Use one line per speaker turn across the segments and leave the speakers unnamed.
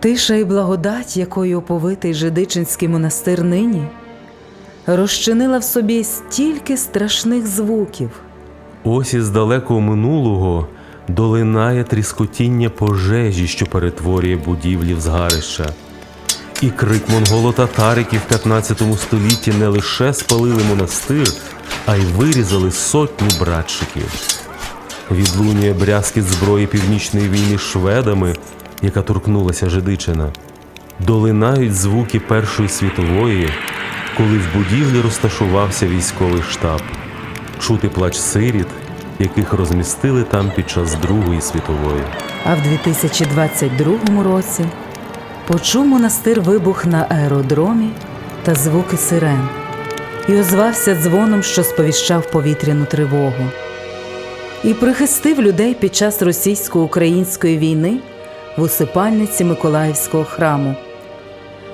Тиша і благодать, якою оповитий Жидичинський монастир нині, розчинила в собі стільки страшних звуків.
Ось із далекого минулого долинає тріскотіння пожежі, що перетворює будівлі в згарища. І крик монголо-татариків в 15 столітті не лише спалили монастир, а й вирізали сотні братчиків. Відлунює брязкіт зброї північної війни шведами, яка торкнулася Жидичина. Долинають звуки Першої світової, коли в будівлі розташувався військовий штаб. Чути плач сиріт, яких розмістили там під час Другої світової.
А в 2022 році почув монастир вибух на аеродромі та звуки сирен і озвався дзвоном, що сповіщав повітряну тривогу. І прихистив людей під час російсько-української війни в усипальниці Миколаївського храму.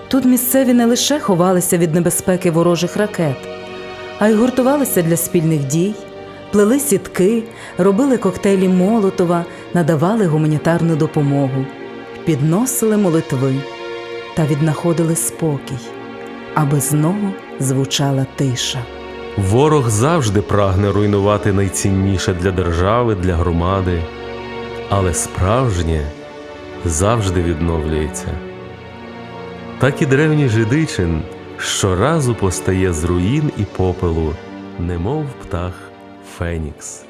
Тут місцеві не лише ховалися від небезпеки ворожих ракет, а й гуртувалися для спільних дій, плели сітки, робили коктейлі Молотова, надавали гуманітарну допомогу, підносили молитви та віднаходили спокій, аби знову звучала тиша.
Ворог завжди прагне руйнувати найцінніше для держави, для громади, але справжнє завжди відновлюється. Так і древній жидичин щоразу постає з руїн і попелу, немов птах Фенікс.